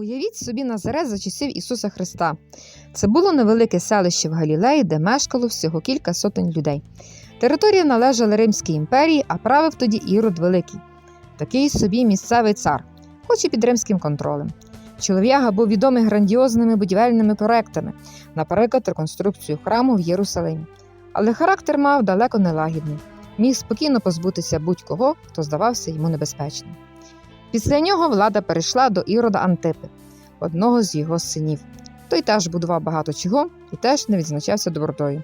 Уявіть собі Назарет за часів Ісуса Христа. Це було невелике селище в Галілеї, де мешкало всього кілька сотень людей. Територія належала Римській імперії, а правив тоді Ірод Великий. Такий собі місцевий цар, хоч і під римським контролем. Чолов'яга був відомий грандіозними будівельними проектами, наприклад, реконструкцію храму в Єрусалимі. Але характер мав далеко не лагідний, міг спокійно позбутися будь-кого, хто здавався йому небезпечним. Після нього влада перейшла до Ірода Антипи, одного з його синів. Той теж будував багато чого і теж не відзначався добротою.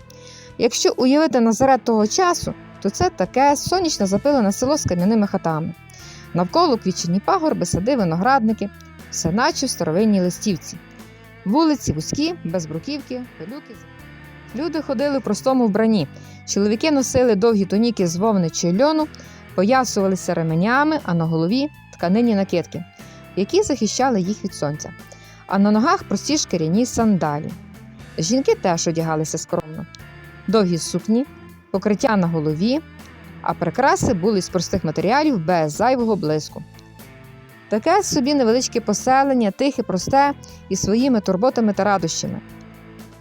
Якщо уявити Назарет того часу, то це таке сонячно запилене село з кам'яними хатами. Навколо квітчені пагорби, сади, виноградники, все наче в старовинній листівці. Вулиці вузькі, без бруківки, пилюки. Люди ходили в простому вбранні. Чоловіки носили довгі тоніки з вовни чи льону, поясувалися ременями, а на голові тканині накидки, які захищали їх від сонця. А на ногах прості шкіряні сандалі. Жінки теж одягалися скромно, довгі сукні, покриття на голові, а прикраси були з простих матеріалів без зайвого блиску. Таке собі невеличке поселення, тихе, просте і своїми турботами та радощами.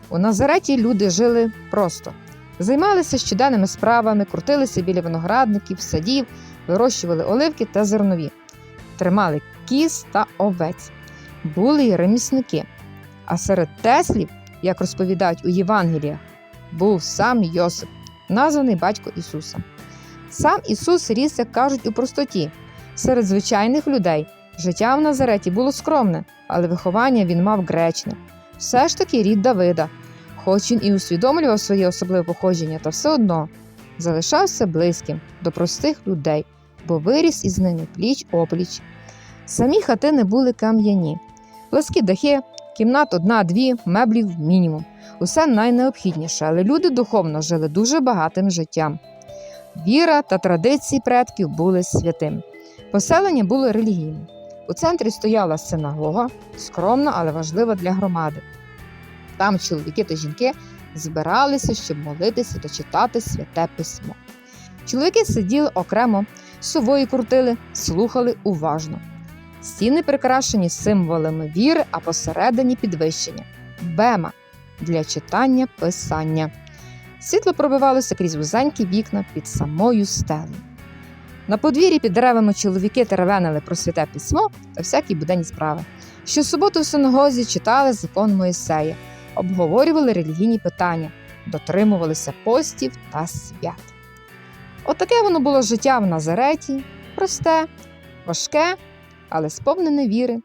У Назареті люди жили просто, займалися щоденними справами, крутилися біля виноградників, садів, вирощували оливки та зернові, тримали кіз та овець, були й ремісники. А серед теслів, як розповідають у Євангеліях, був сам Йосип, названий батько Ісуса. Сам Ісус ріс, як кажуть, у простоті. Серед звичайних людей життя в Назареті було скромне, але виховання він мав гречне. Все ж таки рід Давида, хоч він і усвідомлював своє особливе походження, та все одно залишався близьким до простих людей, бо виріс із ними пліч опліч. Самі хатини були кам'яні, пласкі дахи, кімнат одна-дві, меблів мінімум. Усе найнеобхідніше, але люди духовно жили дуже багатим життям. Віра та традиції предків були святим. Поселення було релігійним. У центрі стояла синагога, скромна, але важлива для громади. Там чоловіки та жінки збиралися, щоб молитися та читати святе письмо. Чоловіки сиділи окремо, сової крутили, слухали уважно. Стіни прикрашені символами віри, а посередині підвищення бема для читання писання. Світло пробивалося крізь вузенькі вікна під самою стелею. На подвір'ї під деревами чоловіки теревенили про святе письмо та всякі буденні справи. Щосуботу в синагозі читали закон Моїсея, обговорювали релігійні питання, дотримувалися постів та свят. Отаке воно було життя в Назареті, просте, важке, але сповнене віри